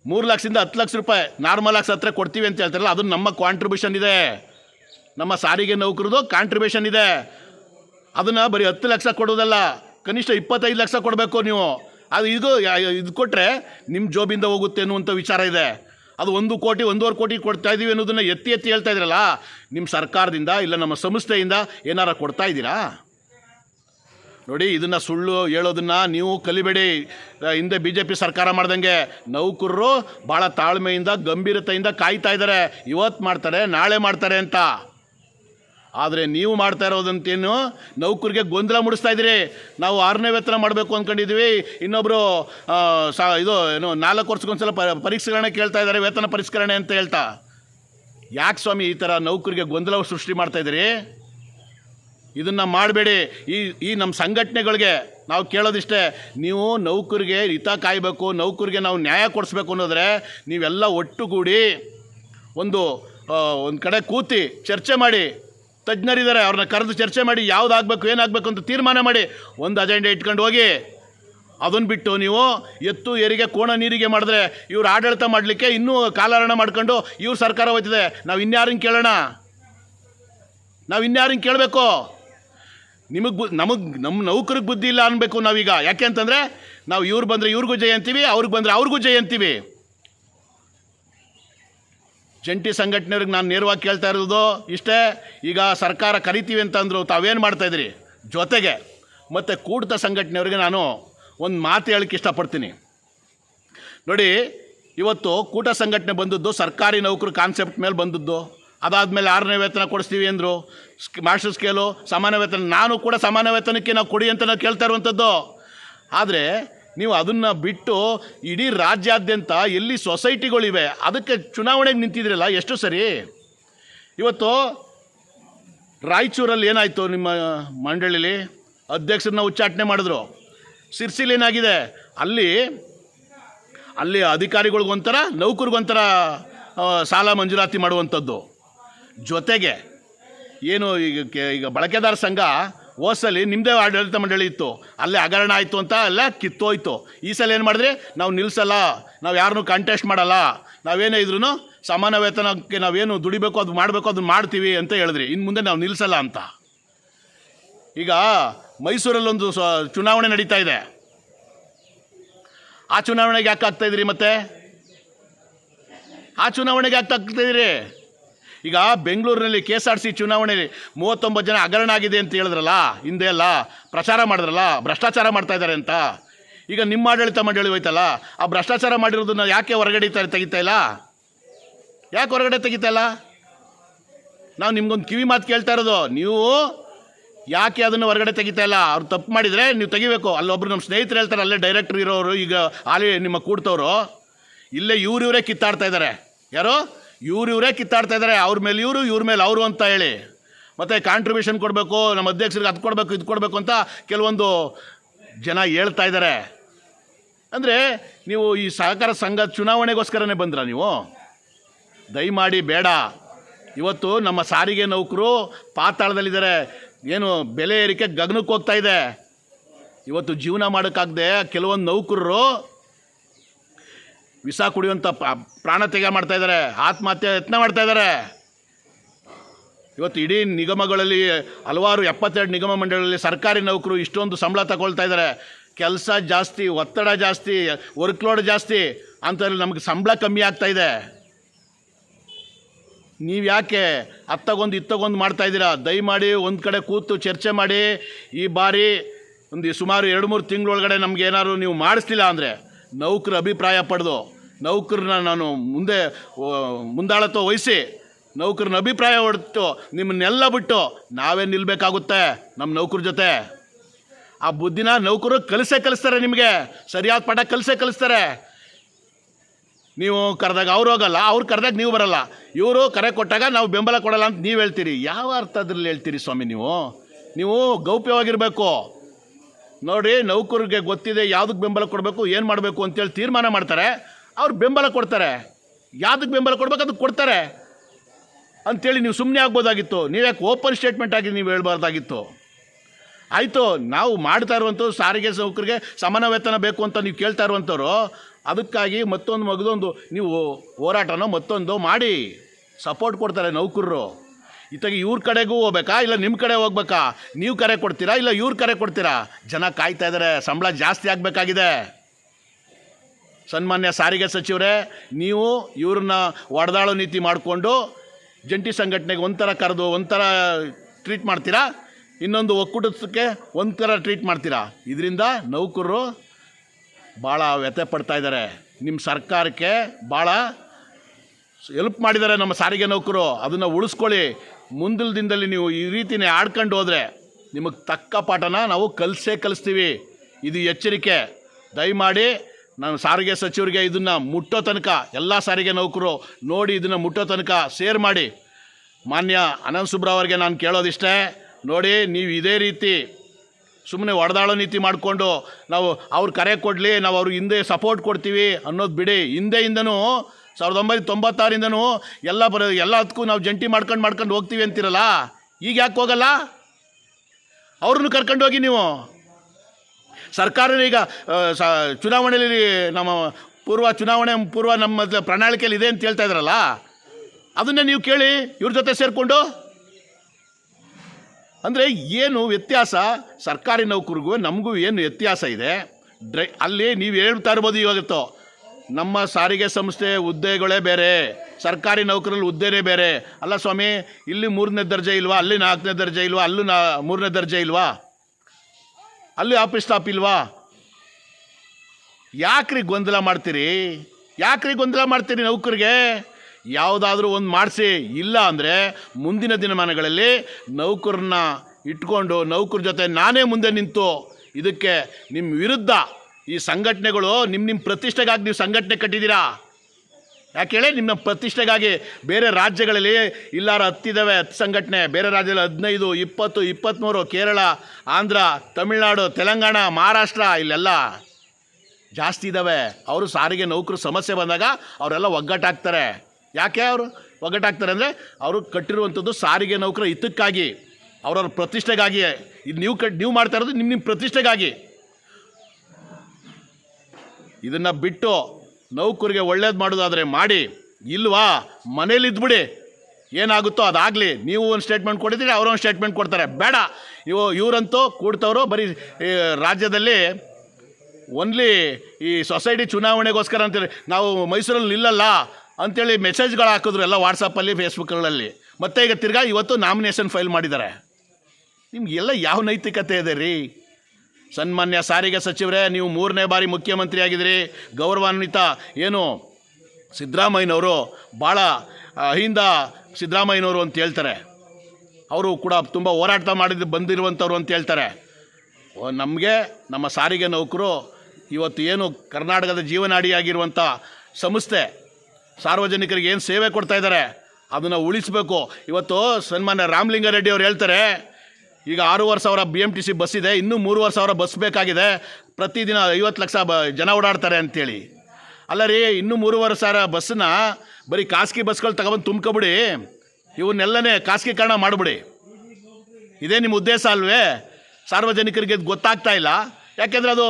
ಮೂರು ಲಕ್ಷದಿಂದ ಹತ್ತು ಲಕ್ಷ ರೂಪಾಯಿ ನಾರ್ಮಲ್ ಆಗಿ ಹತ್ರ ಕೊಡ್ತೀವಿ ಅಂತ ಹೇಳ್ತಾರಲ್ಲ ಅದು ನಮ್ಮ ಕಾಂಟ್ರಿಬ್ಯೂಷನ್ ಇದೆ. ನಮ್ಮ ಸಾರಿಗೆ ನೌಕರದು ಕಾಂಟ್ರಿಬ್ಯೂಷನ್ ಇದೆ. ಅದನ್ನು ಬರೀ ಹತ್ತು ಲಕ್ಷ ಕೊಡೋದಲ್ಲ ಕನಿಷ್ಠ ಇಪ್ಪತ್ತೈದು ಲಕ್ಷ ಕೊಡಬೇಕು ನೀವು. ಅದು ಇದು ಇದು ಕೊಟ್ಟರೆ ನಿಮ್ಮ ಜೋಬಿಂದ ಹೋಗುತ್ತೆ ಅನ್ನುವಂಥ ವಿಚಾರ ಇದೆ. ಅದು ಒಂದು ಕೋಟಿ, ಒಂದೂವರೆ ಕೋಟಿ ಕೊಡ್ತಾ ಇದ್ದೀವಿ ಅನ್ನೋದನ್ನು ಎತ್ತಿ ಎತ್ತಿ ಹೇಳ್ತಾ ಇದ್ರಲ್ಲ ನಿಮ್ಮ ಸರ್ಕಾರದಿಂದ ಇಲ್ಲ ನಮ್ಮ ಸಂಸ್ಥೆಯಿಂದ ಏನಾರ ಕೊಡ್ತಾ ಇದ್ದೀರಾ ನೋಡಿ, ಇದನ್ನು ಸುಳ್ಳು ಹೇಳೋದನ್ನು ನೀವು ಕಲಿಬೇಡಿ. ಹಿಂದೆ ಬಿ ಜೆ ಪಿ ಸರ್ಕಾರ ಮಾಡ್ದಂಗೆ ನೌಕರರು ಭಾಳ ತಾಳ್ಮೆಯಿಂದ, ಗಂಭೀರತೆಯಿಂದ ಕಾಯ್ತಾ ಇದ್ದಾರೆ. ಇವತ್ತು ಮಾಡ್ತಾರೆ, ನಾಳೆ ಮಾಡ್ತಾರೆ ಅಂತ. ಆದರೆ ನೀವು ಮಾಡ್ತಾ ಇರೋದಂತೇನು? ನೌಕರಿಗೆ ಗೊಂದಲ ಮುಡಿಸ್ತಾ ಇದ್ದೀರಿ. ನಾವು ಆರನೇ ವೇತನ ಮಾಡಬೇಕು ಅಂದ್ಕೊಂಡಿದ್ದೀವಿ ಇನ್ನೊಬ್ಬರು ಸಾ, ಇದು ಏನು, ನಾಲ್ಕು ವರ್ಷಕ್ಕೊಂದ್ಸಲ ಪ ಪರಿಷ್ಕರಣೆ ಕೇಳ್ತಾ ಇದ್ದಾರೆ, ವೇತನ ಪರಿಷ್ಕರಣೆ ಅಂತ ಹೇಳ್ತಾ. ಯಾಕೆ ಸ್ವಾಮಿ ಈ ಥರ ನೌಕರಿಗೆ ಗೊಂದಲ ಸೃಷ್ಟಿ ಮಾಡ್ತಾ ಇದ್ದೀರಿ? ಇದನ್ನು ಮಾಡಬೇಡಿ. ಈ ಈ ನಮ್ಮ ಸಂಘಟನೆಗಳಿಗೆ ನಾವು ಕೇಳೋದಿಷ್ಟೇ, ನೀವು ನೌಕರಿಗೆ ಹಿತ ಕಾಯಬೇಕು, ನೌಕರಿಗೆ ನಾವು ನ್ಯಾಯ ಕೊಡಿಸ್ಬೇಕು ಅನ್ನೋದ್ರೆ ನೀವೆಲ್ಲ ಒಟ್ಟುಗೂಡಿ ಒಂದು ಒಂದು ಕಡೆ ಕೂತಿ ಚರ್ಚೆ ಮಾಡಿ ತಜ್ಞರಿದ್ದಾರೆ ಅವ್ರನ್ನ ಕರೆದು ಚರ್ಚೆ ಮಾಡಿ ಯಾವುದಾಗಬೇಕು, ಏನಾಗಬೇಕು ಅಂತ ತೀರ್ಮಾನ ಮಾಡಿ, ಒಂದು ಅಜೆಂಡಾ ಇಟ್ಕೊಂಡು ಹೋಗಿ ಅದನ್ನು ಬಿಟ್ಟು ನೀವು ಎತ್ತು, ಏರಿಗೆ, ಕೋಣ, ನೀರಿಗೆ ಮಾಡಿದ್ರೆ ಇವ್ರು ಆಡಳಿತ ಮಾಡಲಿಕ್ಕೆ ಇನ್ನೂ ಕಾಲಹರಣ ಮಾಡ್ಕೊಂಡು ಇವ್ರ ಸರ್ಕಾರ ಹೋಯ್ತಿದೆ. ನಾವು ಇನ್ಯಾರಿಂಗ್ ಕೇಳೋಣ? ನಾವು ಇನ್ಯಾರನ್ನ ಕೇಳಬೇಕು? ನಿಮಗೆ ಬು ನಮಗೆ ನಮ್ಮ ನೌಕರಿಗೆ ಬುದ್ಧಿ ಇಲ್ಲ ಅನ್ಬೇಕು ನಾವೀಗ. ಯಾಕೆ ಅಂತಂದರೆ, ನಾವು ಇವ್ರು ಬಂದರೆ ಇವ್ರಿಗೂ ಜಯ ಅಂತೀವಿ, ಅವ್ರಿಗೆ ಬಂದರೆ ಅವ್ರಿಗೂ ಜಯ ಅಂತೀವಿ. ಜಂಟಿ ಸಂಘಟನೆಯವ್ರಿಗೆ ನಾನು ನೇರವಾಗಿ ಕೇಳ್ತಾ ಇರೋದು ಇಷ್ಟೇ. ಈಗ ಸರ್ಕಾರ ಕರಿತೀವಿ ಅಂತಂದರು ತಾವೇನು ಮಾಡ್ತಾಯಿದ್ರಿ ಜೊತೆಗೆ, ಮತ್ತು ಕೂಡ್ತ ಸಂಘಟನೆಯವ್ರಿಗೆ ನಾನು ಒಂದು ಮಾತು ಹೇಳಕ್ಕೆ ಇಷ್ಟಪಡ್ತೀನಿ. ನೋಡಿ, ಇವತ್ತು ಕೂಟ ಸಂಘಟನೆ ಬಂದದ್ದು ಸರ್ಕಾರಿ ನೌಕರು ಕಾನ್ಸೆಪ್ಟ್ ಮೇಲೆ ಬಂದದ್ದು. ಅದಾದಮೇಲೆ ಆರನೇ ವೇತನ ಕೊಡಿಸ್ತೀವಿ ಅಂದರು. ಮಾಸ್ಟರ್ ಸ್ಕೇಲು ಸಮಾನ ವೇತನ. ನಾನು ಕೂಡ ಸಮಾನ ವೇತನಕ್ಕೆ ನಾವು ಕೊಡಿ ಅಂತ ನಾವು ಕೇಳ್ತಾ ಇರುವಂಥದ್ದು ಆದರೆ ನೀವು ಅದನ್ನು ಬಿಟ್ಟು ಇಡೀ ರಾಜ್ಯಾದ್ಯಂತ ಎಲ್ಲಿ ಸೊಸೈಟಿಗಳಿವೆ, ಅದಕ್ಕೆ ಚುನಾವಣೆಗೆ ನಿಂತಿದ್ರಲ್ಲ, ಎಷ್ಟು ಸರಿ. ಇವತ್ತು ರಾಯಚೂರಲ್ಲಿ ಏನಾಯಿತು ನಿಮ್ಮ ಮಂಡಳಿಲಿ? ಅಧ್ಯಕ್ಷರನ್ನ ಉಚ್ಚಾಟನೆ ಮಾಡಿದ್ರು. ಏನಾಗಿದೆ? ಅಲ್ಲಿ ಅಲ್ಲಿ ಅಧಿಕಾರಿಗಳಿಗೊಂಥರ, ನೌಕರಿಗೊಂಥರ ಸಾಲ ಮಂಜೂರಾತಿ ಮಾಡುವಂಥದ್ದು. ಜೊತೆಗೆ ಏನು ಈಗ ಈಗ ಬಳಕೆದಾರ ಸಂಘ ಓಸಲ್ಲಿ ನಿಮ್ಮದೇ ಆಡಳಿತ ಮಂಡಳಿ ಇತ್ತು. ಅಲ್ಲೇ ಹಗರಣ ಆಯಿತು ಅಂತ ಅಲ್ಲ ಕಿತ್ತೋಯ್ತು. ಈ ಸಲ ಏನು ಮಾಡಿದ್ರಿ? ನಾವು ನಿಲ್ಲಿಸಲ್ಲ ನಾವು ಯಾರನ್ನೂ ಕಂಟೆಸ್ಟ್ ಮಾಡಲ್ಲ. ನಾವೇನೇ ಇದ್ರೂ ಸಮಾನ ವೇತನಕ್ಕೆ ನಾವೇನು ದುಡಿಬೇಕು, ಅದು ಮಾಡಬೇಕು, ಅದನ್ನು ಮಾಡ್ತೀವಿ ಅಂತ ಹೇಳಿದ್ರಿ. ಇನ್ನು ಮುಂದೆ ನಾವು ನಿಲ್ಲಿಸಲ್ಲ ಅಂತ. ಈಗ ಮೈಸೂರಲ್ಲೊಂದು ಸ, ಚುನಾವಣೆ ನಡೀತಾ ಇದೆ. ಆ ಚುನಾವಣೆಗೆ ಯಾಕೆ ಆಗ್ತಾಯಿದ್ರಿ ಮತ್ತೆ? ಆ ಚುನಾವಣೆಗೆ ಯಾಕೆ ಆಗ್ತಾ ಇದ್ರಿ? ಈಗ ಬೆಂಗಳೂರಿನಲ್ಲಿ ಕೆ ಎಸ್ ಆರ್ ಸಿ ಚುನಾವಣೆಯಲ್ಲಿ ಮೂವತ್ತೊಂಬತ್ತು ಜನ ಹಗರಣ ಆಗಿದೆ ಅಂತ ಹೇಳಿದ್ರಲ್ಲ, ಹಿಂದೆ ಅಲ್ಲ, ಪ್ರಚಾರ ಮಾಡಿದ್ರಲ್ಲ, ಭ್ರಷ್ಟಾಚಾರ ಮಾಡ್ತಾ ಇದ್ದಾರೆ ಅಂತ. ಈಗ ನಿಮ್ಮ ಆಡಳಿತ ಮಂಡಳಿ ಹೋಯ್ತಲ್ಲ, ಆ ಭ್ರಷ್ಟಾಚಾರ ಮಾಡಿರೋದನ್ನ ಯಾಕೆ ಹೊರಗಡೆ ತೆಗಿತಾ ಇಲ್ಲ? ಯಾಕೆ ಹೊರಗಡೆ ತೆಗಿತಾ ಇಲ್ಲ? ನಾವು ನಿಮ್ಗೊಂದು ಕಿವಿ ಮಾತು ಕೇಳ್ತಾ ಇರೋದು, ನೀವು ಯಾಕೆ ಅದನ್ನು ಹೊರಗಡೆ ತೆಗಿತಾ ಇಲ್ಲ? ಅವ್ರು ತಪ್ಪು ಮಾಡಿದರೆ ನೀವು ತೆಗಿಬೇಕು. ಅಲ್ಲೊಬ್ರು ನಮ್ಮ ಸ್ನೇಹಿತರು ಹೇಳ್ತಾರೆ, ಅಲ್ಲೇ ಡೈರೆಕ್ಟ್ರ್ ಇರೋರು, ಈಗ ಆಲಿ ನಿಮ್ಮ ಕೂಡ್ತವ್ರು, ಇಲ್ಲೇ ಇವ್ರು ಇವರೇ ಕಿತ್ತಾಡ್ತಾ ಇದ್ದಾರೆ. ಯಾರು? ಇವ್ರು ಇವರೇ ಕಿತ್ತಾಡ್ತಾ ಇದ್ದಾರೆ ಅವ್ರ ಮೇಲೆ ಇವರು, ಇವ್ರ ಮೇಲೆ ಅವರು ಅಂತ ಹೇಳಿ. ಮತ್ತು ಕಾಂಟ್ರಿಬ್ಯೂಷನ್ ಕೊಡಬೇಕು, ನಮ್ಮ ಅಧ್ಯಕ್ಷರಿಗೆ ಅದು ಕೊಡಬೇಕು, ಇದು ಕೊಡಬೇಕು ಅಂತ ಕೆಲವೊಂದು ಜನ ಹೇಳ್ತಾ ಇದ್ದಾರೆ ಅಂದರೆ ನೀವು ಈ ಸಹಕಾರ ಸಂಘ ಚುನಾವಣೆಗೋಸ್ಕರನೇ ಬಂದ್ರ ನೀವು? ದಯಮಾಡಿ ಬೇಡ. ಇವತ್ತು ನಮ್ಮ ಸಾರಿಗೆ ನೌಕರು ಪಾತಾಳದಲ್ಲಿದ್ದಾರೆ. ಏನು ಬೆಲೆ ಏರಿಕೆ ಗಗನಕ್ಕೆ ಹೋಗ್ತಾ ಇದೆ. ಇವತ್ತು ಜೀವನ ಮಾಡೋಕ್ಕಾಗದೆ ಕೆಲವೊಂದು ನೌಕರರು ವಿಷ ಕುಡಿಯುವಂಥ ಪ್ರಾಣ ತ್ಯಾಗ ಮಾಡ್ತಾ ಇದ್ದಾರೆ, ಆತ್ಮಹತ್ಯೆ ಯತ್ನ ಮಾಡ್ತಾ ಇದ್ದಾರೆ. ಇವತ್ತು ಇಡೀ ನಿಗಮಗಳಲ್ಲಿ, ಹಲವಾರು ಎಪ್ಪತ್ತೆರಡು ನಿಗಮ ಮಂಡಳಿಗಳಲ್ಲಿ ಸರ್ಕಾರಿ ನೌಕರು ಇಷ್ಟೊಂದು ಸಂಬಳ ತಗೊಳ್ತಾ ಇದ್ದಾರೆ. ಕೆಲಸ ಜಾಸ್ತಿ, ಒತ್ತಡ ಜಾಸ್ತಿ ವರ್ಕ್ಲೋಡ್ ಜಾಸ್ತಿ ಅಂತ ನಮಗೆ ಸಂಬಳ ಕಮ್ಮಿ ಆಗ್ತಾ ಇದೆ. ನೀವು ಯಾಕೆ ಅತ್ತಗೊಂದು ಇತ್ತಗೊಂದು ಮಾಡ್ತಾ ಇದ್ದೀರಾ? ದಯಮಾಡಿ ಒಂದು ಕಡೆ ಕೂತು ಚರ್ಚೆ ಮಾಡಿ. ಈ ಬಾರಿ ಒಂದು ಸುಮಾರು ಎರಡು ಮೂರು ತಿಂಗಳೊಳಗಡೆ ನಮ್ಗೆ ಏನಾದ್ರು ನೀವು ಮಾಡಿಸ್ಲಿಲ್ಲ ಅಂದರೆ ನೌಕರು ಅಭಿಪ್ರಾಯ ಪಡೆದು. ನೌಕರನ್ನ ನಾನು ಮುಂದೆ ಮುಂದಾಳತ್ವ ವಹಿಸಿ, ನೌಕರನ ಅಭಿಪ್ರಾಯ ಹೊಡ್ತು, ನಿಮ್ಮನ್ನೆಲ್ಲ ಬಿಟ್ಟು ನಾವೇ ನಿಲ್ಲಬೇಕಾಗುತ್ತೆ ನಮ್ಮ ನೌಕರ ಜೊತೆ. ಆ ಬುದ್ಧಿನ ನೌಕರು ಕಲಿಸೇ ಕಲಿಸ್ತಾರೆ ನಿಮಗೆ, ಸರಿಯಾದ ಪಾಠ ಕಲಿಸೇ ಕಲಿಸ್ತಾರೆ. ನೀವು ಕರೆದಾಗ ಅವ್ರು ಹೋಗಲ್ಲ, ಅವ್ರು ಕರೆದಾಗ ನೀವು ಬರಲ್ಲ. ಇವರು ಕರೆ ಕೊಟ್ಟಾಗ ನಾವು ಬೆಂಬಲ ಕೊಡಲ್ಲ ಅಂತ ನೀವು ಹೇಳ್ತೀರಿ. ಯಾವ ಅರ್ಥದಲ್ಲಿ ಹೇಳ್ತೀರಿ ಸ್ವಾಮಿ ನೀವು? ನೀವು ಗೌಪ್ಯವಾಗಿರಬೇಕು. ನೋಡಿ, ನೌಕರಿಗೆ ಗೊತ್ತಿದೆ ಯಾವುದಕ್ಕೆ ಬೆಂಬಲ ಕೊಡಬೇಕು, ಏನು ಮಾಡಬೇಕು ಅಂತೇಳಿ ತೀರ್ಮಾನ ಮಾಡ್ತಾರೆ. ಅವ್ರು ಬೆಂಬಲ ಕೊಡ್ತಾರೆ. ಯಾವುದಕ್ಕೆ ಬೆಂಬಲ ಕೊಡ್ಬೇಕು ಅದಕ್ಕೆ ಕೊಡ್ತಾರೆ. ಅಂಥೇಳಿ ನೀವು ಸುಮ್ಮನೆ ಆಗ್ಬೋದಾಗಿತ್ತು. ನೀವ್ಯಾಕೆ ಓಪನ್ ಸ್ಟೇಟ್ಮೆಂಟ್ ಆಗಿ ನೀವು ಹೇಳ್ಬಾರ್ದಾಗಿತ್ತು. ಆಯಿತು, ನಾವು ಮಾಡ್ತಾ ಇರುವಂಥದ್ದು ಸಾರಿಗೆ ಸೌಕರ್ಯಕ್ಕೆ ಸಮಾನ ವೇತನ ಬೇಕು ಅಂತ ನೀವು ಕೇಳ್ತಾ ಇರುವಂಥವ್ರು, ಅದಕ್ಕಾಗಿ ಮತ್ತೊಂದು ಮಗದೊಂದು, ನೀವು ಹೋರಾಟನೋ ಮತ್ತೊಂದು ಮಾಡಿ. ಸಪೋರ್ಟ್ ಕೊಡ್ತಾರೆ ನೌಕರರು. ಇತ್ತಾಗಿ ಇವ್ರ ಕಡೆಗೂ ಹೋಗ್ಬೇಕಾ? ಇಲ್ಲ ನಿಮ್ಮ ಕಡೆ ಹೋಗ್ಬೇಕಾ? ನೀವು ಕರೆ ಕೊಡ್ತೀರಾ? ಇಲ್ಲ ಇವ್ರ ಕರೆ ಕೊಡ್ತೀರಾ? ಜನ ಕಾಯ್ತಾ ಇದ್ದಾರೆ ಸಂಬಳ ಜಾಸ್ತಿ ಆಗಬೇಕಾಗಿದೆ. ಸನ್ಮಾನ್ಯ ಸಾರಿಗೆ ಸಚಿವರೇ, ನೀವು ಇವ್ರನ್ನ ಒಡೆದಾಳೋ ನೀತಿ ಮಾಡಿಕೊಂಡು ಜಂಟಿ ಸಂಘಟನೆಗೆ ಒಂಥರ ಕರೆದು, ಒಂಥರ ಟ್ರೀಟ್ ಮಾಡ್ತೀರಾ? ಇನ್ನೊಂದು ಒಕ್ಕೂಟಕ್ಕೆ ಒಂಥರ ಟ್ರೀಟ್ ಮಾಡ್ತೀರಾ? ಇದರಿಂದ ನೌಕರರು ಭಾಳ ವ್ಯಥೆ ಪಡ್ತಾ ಇದ್ದಾರೆ. ನಿಮ್ಮ ಸರ್ಕಾರಕ್ಕೆ ಭಾಳ ಹೆಲ್ಪ್ ಮಾಡಿದ್ದಾರೆ ನಮ್ಮ ಸಾರಿಗೆ ನೌಕರು. ಅದನ್ನು ಉಳಿಸ್ಕೊಳ್ಳಿ. ಮುಂದಿನ ದಿನದಲ್ಲಿ ನೀವು ಈ ರೀತಿನೇ ಆಡ್ಕೊಂಡು ಹೋದರೆ ನಿಮಗೆ ತಕ್ಕ ಪಾಠನ ನಾವು ಕಲಿಸೇ ಕಲಿಸ್ತೀವಿ. ಇದು ಎಚ್ಚರಿಕೆ. ದಯಮಾಡಿ ನಾನು ಸಾರಿಗೆ ಸಚಿವರಿಗೆ ಇದನ್ನು ಮುಟ್ಟೋ ತನಕ, ಎಲ್ಲ ಸಾರಿಗೆ ನೌಕರು ನೋಡಿ ಇದನ್ನು ಮುಟ್ಟೋ ತನಕ ಶೇರ್ ಮಾಡಿ. ಮಾನ್ಯ ಅನಂತ್ ಸುಬ್ರಾವ್ ಅವರಿಗೆ ನಾನು ಕೇಳೋದಿಷ್ಟೇ, ನೋಡಿ ನೀವು ಇದೇ ರೀತಿ ಸುಮ್ಮನೆ ಹೊಡೆದಾಳೋ ನೀತಿ ಮಾಡಿಕೊಂಡು ನಾವು ಅವ್ರು ಕರೆ ಕೊಡಲಿ, ನಾವು ಅವ್ರಿಗೆ ಹಿಂದೆ ಸಪೋರ್ಟ್ ಕೊಡ್ತೀವಿ ಅನ್ನೋದು ಬಿಡಿ. ಹಿಂದೆಯಿಂದನೂ ಸಾವಿರದ ಒಂಬೈನೂರ ತೊಂಬತ್ತಾರಿಂದನೂ ಎಲ್ಲ ಬರ ಎಲ್ಲದಕ್ಕೂ ನಾವು ಜಂಟಿ ಮಾಡ್ಕೊಂಡು ಮಾಡ್ಕೊಂಡು ಹೋಗ್ತೀವಿ ಅಂತೀರಲ್ಲ, ಈಗ ಯಾಕೆ ಹೋಗಲ್ಲ? ಅವ್ರನ್ನು ಕರ್ಕೊಂಡು ಹೋಗಿ ನೀವು. ಸರ್ಕಾರನೇ ಈಗ ಚುನಾವಣೆಯಲ್ಲಿ ನಮ್ಮ ಪೂರ್ವ ಚುನಾವಣೆ, ಪೂರ್ವ ನಮ್ಮ ಪ್ರಣಾಳಿಕೆಯಲ್ಲಿ ಇದೆ ಅಂತ ಹೇಳ್ತಾ ಇದ್ರಲ್ಲ, ಅದನ್ನೇ ನೀವು ಕೇಳಿ ಇವ್ರ ಜೊತೆ ಸೇರಿಕೊಂಡು? ಅಂದರೆ ಏನು ವ್ಯತ್ಯಾಸ? ಸರ್ಕಾರಿ ನೌಕರಿಗೂ ನಮಗೂ ಏನು ವ್ಯತ್ಯಾಸ ಇದೆ? ಡ್ರೈ, ಅಲ್ಲಿ ನೀವು ಹೇಳ್ತಾ ಇರ್ಬೋದು ಇವಾಗಿತ್ತು, ನಮ್ಮ ಸಾರಿಗೆ ಸಂಸ್ಥೆ ಹುದ್ದೆಗಳೇ ಬೇರೆ, ಸರ್ಕಾರಿ ನೌಕರಲ್ಲಿ ಹುದ್ದೆನೇ ಬೇರೆ. ಅಲ್ಲ ಸ್ವಾಮಿ, ಇಲ್ಲಿ ಮೂರನೇ ದರ್ಜೆ ಇಲ್ವಾ, ಅಲ್ಲಿ ನಾಲ್ಕನೇ ದರ್ಜೆ ಇಲ್ವಾ, ಅಲ್ಲೂ ನಾ, ಮೂರನೇ ದರ್ಜೆ ಇಲ್ವಾ? ಅಲ್ಲಿ ಆಫೀಸ್ ಸ್ಟಾಪ್ ಇಲ್ವಾ? ಯಾಕ್ರಿ ಗೊಂದಲ ಮಾಡ್ತೀರಿ? ಯಾಕ್ರಿ ಗೊಂದಲ ಮಾಡ್ತೀರಿ ನೌಕರಿಗೆ? ಯಾವುದಾದ್ರೂ ಒಂದು ಮಾಡಿಸಿ, ಇಲ್ಲ ಅಂದರೆ ಮುಂದಿನ ದಿನಮಾನಗಳಲ್ಲಿ ನೌಕರನ್ನ ಇಟ್ಕೊಂಡು, ನೌಕರ ಜೊತೆ ನಾನೇ ಮುಂದೆ ನಿಂತು ಇದಕ್ಕೆ ನಿಮ್ಮ ವಿರುದ್ಧ ಈ ಸಂಘಟನೆಗಳು ನಿಮ್ಮ ನಿಮ್ಮ ಪ್ರತಿಷ್ಠೆಗಾಗಿ ನೀವು ಸಂಘಟನೆ ಕಟ್ಟಿದ್ದೀರಾ? ಯಾಕೆ ನಿಮ್ಮ ಪ್ರತಿಷ್ಠೆಗಾಗಿ ಬೇರೆ ರಾಜ್ಯಗಳಲ್ಲಿ ಇಲ್ಲಾರ ಹತ್ತಿದ್ದಾವೆ ಹತ್ತು ಸಂಘಟನೆ, ಬೇರೆ ರಾಜ್ಯದಲ್ಲಿ ಹದಿನೈದು, ಇಪ್ಪತ್ತು ಇಪ್ಪತ್ತ್ಮೂರು ಕೇರಳ, ಆಂಧ್ರ, ತಮಿಳುನಾಡು, ತೆಲಂಗಾಣ, ಮಹಾರಾಷ್ಟ್ರ, ಇಲ್ಲೆಲ್ಲ ಜಾಸ್ತಿ ಇದ್ದಾವೆ ಅವರು ಸಾರಿಗೆ ನೌಕರು ಸಮಸ್ಯೆ ಬಂದಾಗ ಅವರೆಲ್ಲ ಒಗ್ಗಟ್ಟಾಗ್ತಾರೆ. ಯಾಕೆ ಅವರು ಒಗ್ಗಟ್ಟಾಗ್ತಾರೆ ಅಂದರೆ ಅವರು ಕಟ್ಟಿರುವಂಥದ್ದು ಸಾರಿಗೆ ನೌಕರ ಹಿತಕ್ಕಾಗಿ, ಅವರವ್ರ ಪ್ರತಿಷ್ಠೆಗಾಗಿ. ಇದು ನೀವು ಕಟ್, ನೀವು ಮಾಡ್ತಾ ಇರೋದು ನಿಮ್ಮ ನಿಮ್ಮ ಪ್ರತಿಷ್ಠೆಗಾಗಿ. ಇದನ್ನು ಬಿಟ್ಟು ನೌಕರಿಗೆ ಒಳ್ಳೇದು ಮಾಡೋದಾದರೆ ಮಾಡಿ. ಇಲ್ವಾ? ಮನೇಲಿ ಇದ್ಬಿಡಿ. ಏನಾಗುತ್ತೋ ಅದಾಗಲಿ. ನೀವು ಒಂದು ಸ್ಟೇಟ್ಮೆಂಟ್ ಕೊಡಿದ್ರೆ ಅವರು ಒಂದು ಸ್ಟೇಟ್ಮೆಂಟ್ ಕೊಡ್ತಾರೆ. ಬೇಡ. ಇವು ಇವರಂತೂ ಕೂಡ್ತವರು ಬರೀ ರಾಜ್ಯದಲ್ಲಿ ಓನ್ಲಿ ಈ ಸೊಸೈಟಿ ಚುನಾವಣೆಗೋಸ್ಕರ ಅಂತೇಳಿ ನಾವು ಮೈಸೂರಲ್ಲಿ ನಿಲ್ಲಲ್ಲ ಅಂತೇಳಿ ಮೆಸೇಜ್ಗಳು ಹಾಕಿದ್ರು ಎಲ್ಲ ವಾಟ್ಸಪ್ಪಲ್ಲಿ ಫೇಸ್ಬುಕ್ಗಳಲ್ಲಿ ಮತ್ತೆ ಈಗ ತಿರ್ಗಾ ಇವತ್ತು ನಾಮಿನೇಷನ್ ಫೈಲ್ ಮಾಡಿದ್ದಾರೆ. ನಿಮಗೆಲ್ಲ ಯಾವ ನೈತಿಕತೆ ಇದೆ ರೀ? ಸನ್ಮಾನ್ಯ ಸಾರಿಗೆ ಸಚಿವರೇ, ನೀವು ಮೂರನೇ ಬಾರಿ ಮುಖ್ಯಮಂತ್ರಿ ಆಗಿದ್ದೀರಿ ಗೌರವಾನ್ವಿತ ಏನು ಸಿದ್ದರಾಮಯ್ಯನವರು ಭಾಳ ಅಹಿಂದ ಸಿದ್ದರಾಮಯ್ಯನವರು ಅಂತ ಹೇಳ್ತಾರೆ. ಅವರು ಕೂಡ ತುಂಬ ಹೋರಾಟ ಮಾಡಿದ್ದು ಬಂದಿರುವಂಥವ್ರು ಅಂತ ಹೇಳ್ತಾರೆ. ನಮಗೆ, ನಮ್ಮ ಸಾರಿಗೆ ನೌಕರು ಇವತ್ತು ಏನು ಕರ್ನಾಟಕದ ಜೀವನಾಡಿಯಾಗಿರುವಂಥ ಸಂಸ್ಥೆ, ಸಾರ್ವಜನಿಕರಿಗೆ ಏನು ಸೇವೆ ಕೊಡ್ತಾ ಇದ್ದಾರೆ, ಅದನ್ನು ಉಳಿಸಬೇಕು. ಇವತ್ತು ಸನ್ಮಾನ್ಯ ರಾಮಲಿಂಗಾರೆಡ್ಡಿ ಅವ್ರು ಹೇಳ್ತಾರೆ ಈಗ ಆರೂವರೆ ಸಾವಿರ B M T C bus ಇದೆ. ಇನ್ನೂ ಮೂರುವರೆ ಸಾವಿರ ಬಸ್ ಬೇಕಾಗಿದೆ. ಪ್ರತಿದಿನ ಐವತ್ತು ಲಕ್ಷ ಬ ಜನ ಓಡಾಡ್ತಾರೆ ಅಂತೇಳಿ. ಅಲ್ಲ ರೀ, ಇನ್ನೂ ಮೂರುವರೆ ಸಾವಿರ ಬಸ್ಸನ್ನ ಬರೀ ಖಾಸಗಿ ಬಸ್ಗಳು ತಗೊಬಂದು ತುಂಬ್ಕೊಬಿಡಿ. ಇವನ್ನೆಲ್ಲನೇ ಖಾಸಗೀಕರಣ ಮಾಡಿಬಿಡಿ. ಇದೇ ನಿಮ್ಮ ಉದ್ದೇಶ ಅಲ್ವೇ? ಸಾರ್ವಜನಿಕರಿಗೆ ಗೊತ್ತಾಗ್ತಾ ಇಲ್ಲ. ಯಾಕೆಂದರೆ ಅದು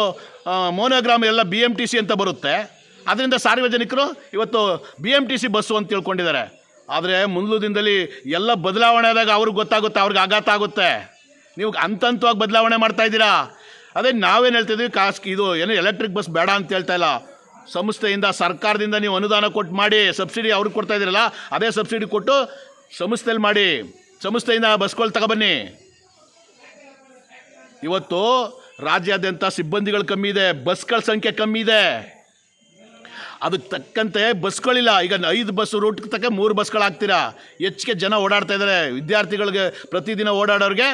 ಮೋನೋಗ್ರಾಮ್ ಎಲ್ಲ ಬಿ ಎಂ ಟಿ ಸಿ ಅಂತ ಬರುತ್ತೆ. ಅದರಿಂದ ಸಾರ್ವಜನಿಕರು ಇವತ್ತು B M T C bus ಅಂತ ತಿಳ್ಕೊಂಡಿದ್ದಾರೆ. ಆದರೆ ಮುಂದಿನ ದಿನದಲ್ಲಿ ಎಲ್ಲ ಬದಲಾವಣೆ ಆದಾಗ ಅವ್ರಿಗೆ ಗೊತ್ತಾಗುತ್ತೆ, ಅವ್ರಿಗೆ ಆಘಾತ ಆಗುತ್ತೆ. ನೀವು ಅಂತಂತವಾಗಿ ಬದಲಾವಣೆ ಮಾಡ್ತಾ ಇದ್ದೀರಾ? ಅದೇ ನಾವೇನು ಹೇಳ್ತಿದ್ವಿ ಕಾಸ್ಕ್ ಇದು ಏನು ಎಲೆಕ್ಟ್ರಿಕ್ ಬಸ್ ಬೇಡ ಅಂತ ಹೇಳ್ತಾ ಇಲ್ಲ. ಸಂಸ್ಥೆಯಿಂದ, ಸರ್ಕಾರದಿಂದ ನೀವು ಅನುದಾನ ಕೊಟ್ಟು ಮಾಡಿ ಸಬ್ಸಿಡಿ ಅವ್ರಿಗೆ ಕೊಡ್ತಾ ಇದ್ದೀರಲ್ಲ, ಅದೇ ಸಬ್ಸಿಡಿ ಕೊಟ್ಟು ಸಂಸ್ಥೆಯಲ್ಲಿ ಮಾಡಿ. ಸಂಸ್ಥೆಯಿಂದ ಬಸ್ಗಳು ತಗೊಬನ್ನಿ ಇವತ್ತು ರಾಜ್ಯಾದ್ಯಂತ ಸಿಬ್ಬಂದಿಗಳು ಕಮ್ಮಿ ಇದೆ ಬಸ್ಗಳ ಸಂಖ್ಯೆ ಕಮ್ಮಿ ಇದೆ. ಅದಕ್ಕೆ ತಕ್ಕಂತೆ ಬಸ್ಗಳಿಲ್ಲ ಈಗ ಐದು ಬಸ್ ರೂಟ್ಗೆ ತಕ್ಕ ಮೂರು ಬಸ್ಗಳು ಹಾಕ್ತೀರಾ ಹೆಚ್ಚಿಗೆ ಜನ ಓಡಾಡ್ತಾ ಇದ್ದಾರೆ ವಿದ್ಯಾರ್ಥಿಗಳಿಗೆ ಪ್ರತಿದಿನ ಓಡಾಡೋರಿಗೆ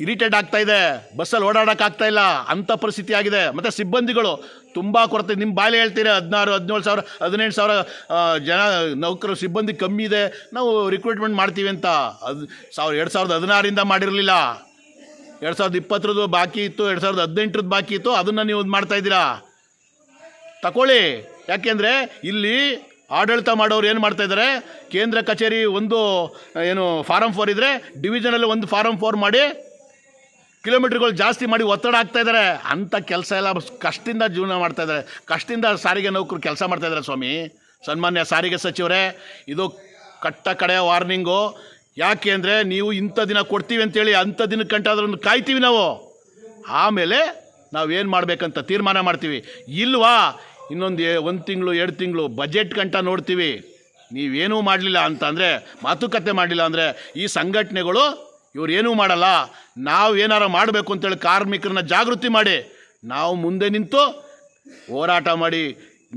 ಇರಿಟೇಟ್ ಆಗ್ತಾ ಇದೆ. ಬಸ್ಸಲ್ಲಿ ಓಡಾಡೋಕ್ಕಾಗ್ತಾ ಇಲ್ಲ. ಅಂಥ ಪರಿಸ್ಥಿತಿ ಆಗಿದೆ. ಮತ್ತು ಸಿಬ್ಬಂದಿಗಳು ತುಂಬ ಕೊರತೆ. ನಿಮ್ಮ ಬಾಯಲ್ಲಿ ಹೇಳ್ತೀರಾ, ಹದಿನಾರು, ಹದಿನೇಳು ಸಾವಿರ, ಹದಿನೆಂಟು ಸಾವಿರ ಜನ, ನೌಕರರು, ಸಿಬ್ಬಂದಿ ಕಮ್ಮಿ ಇದೆ. ನಾವು ರಿಕ್ರೂಟ್ಮೆಂಟ್ ಮಾಡ್ತೀವಿ ಅಂತ. ಅದು, ಸಾವಿರ, ಎರಡು ಸಾವಿರದ ಹದಿನಾರಿಂದ ಮಾಡಿರಲಿಲ್ಲ. ಎರಡು ಸಾವಿರದ ಇಪ್ಪತ್ತರದ್ದು ಬಾಕಿ ಇತ್ತು, ಎರಡು ಸಾವಿರದ ಹದಿನೆಂಟರದ್ದು ಬಾಕಿ ಇತ್ತು. ಅದನ್ನು ನೀವು ಇದು ಮಾಡ್ತಾ ಇದ್ದೀರಾ? ತಗೊಳ್ಳಿ ಯಾಕೆಂದರೆ ಇಲ್ಲಿ ಆಡಳಿತ ಮಾಡೋರು ಏನು ಮಾಡ್ತಾ ಇದ್ದಾರೆ ಕೇಂದ್ರ ಕಚೇರಿ ಒಂದು ಏನು ಫಾರಮ್ ಫೋರ್ ಇದ್ದರೆ ಡಿವಿಷನಲ್ಲಿ ಒಂದು ಫಾರಂ ಫೋರ್ ಮಾಡಿ ಕಿಲೋಮೀಟ್ರ್ಗಳು ಜಾಸ್ತಿ ಮಾಡಿ ಒತ್ತಡ ಆಗ್ತಾ ಇದ್ದಾರೆ ಅಂಥ ಕೆಲಸ ಎಲ್ಲ ಕಷ್ಟದಿಂದ ಜೀವನ ಮಾಡ್ತಾ ಇದ್ದಾರೆ ಕಷ್ಟದಿಂದ ಸಾರಿಗೆ ನೌಕರು ಕೆಲಸ ಮಾಡ್ತಾ ಇದ್ದಾರೆ ಸ್ವಾಮಿ. ಸನ್ಮಾನ್ಯ ಸಾರಿಗೆ ಸಚಿವರೇ, ಇದು ಕಟ್ಟ ಕಡೆಯ ವಾರ್ನಿಂಗು. ಯಾಕೆ ಅಂದರೆ ನೀವು ಇಂಥ ದಿನ ಕೊಡ್ತೀವಿ ಅಂತೇಳಿ ಅಂಥ ದಿನಕ್ಕೆ ಕಂಟಾದ್ರೂ ಕಾಯ್ತೀವಿ ನಾವು. ಆಮೇಲೆ ನಾವೇನು ಮಾಡಬೇಕಂತ ತೀರ್ಮಾನ ಮಾಡ್ತೀವಿ. ಇಲ್ವಾ? ಇನ್ನೊಂದು ಒಂದು ತಿಂಗಳು, ಎರಡು ತಿಂಗಳು ಬಜೆಟ್ ಗಂಟ ನೋಡ್ತೀವಿ. ನೀವೇನೂ ಮಾಡಲಿಲ್ಲ ಅಂತ ಅಂದರೆ, ಮಾತುಕತೆ ಮಾಡಲಿಲ್ಲ ಅಂದರೆ ಈ ಸಂಘಟನೆಗಳು ಇವರೇನೂ ಮಾಡಲ್ಲ. ನಾವು ಏನಾರು ಮಾಡಬೇಕು ಅಂತೇಳಿ ಕಾರ್ಮಿಕರನ್ನ ಜಾಗೃತಿ ಮಾಡಿ, ನಾವು ಮುಂದೆ ನಿಂತು ಹೋರಾಟ ಮಾಡಿ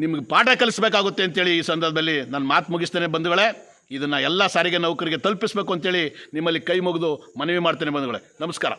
ನಿಮಗೆ ಪಾಠ ಕಲಿಸ್ಬೇಕಾಗುತ್ತೆ ಅಂತೇಳಿ ಈ ಸಂದರ್ಭದಲ್ಲಿ ನಾನು ಮಾತು ಮುಗಿಸ್ತೇನೆ ಬಂಧುಗಳೇ. ಇದನ್ನು ಎಲ್ಲ ಸಾರಿಗೆ ನೌಕರಿಗೆ ತಲುಪಿಸ್ಬೇಕು ಅಂತೇಳಿ ನಿಮ್ಮಲ್ಲಿ ಕೈ ಮುಗಿದು ಮನವಿ ಮಾಡ್ತೇನೆ ಬಂಧುಗಳೇ. ನಮಸ್ಕಾರ.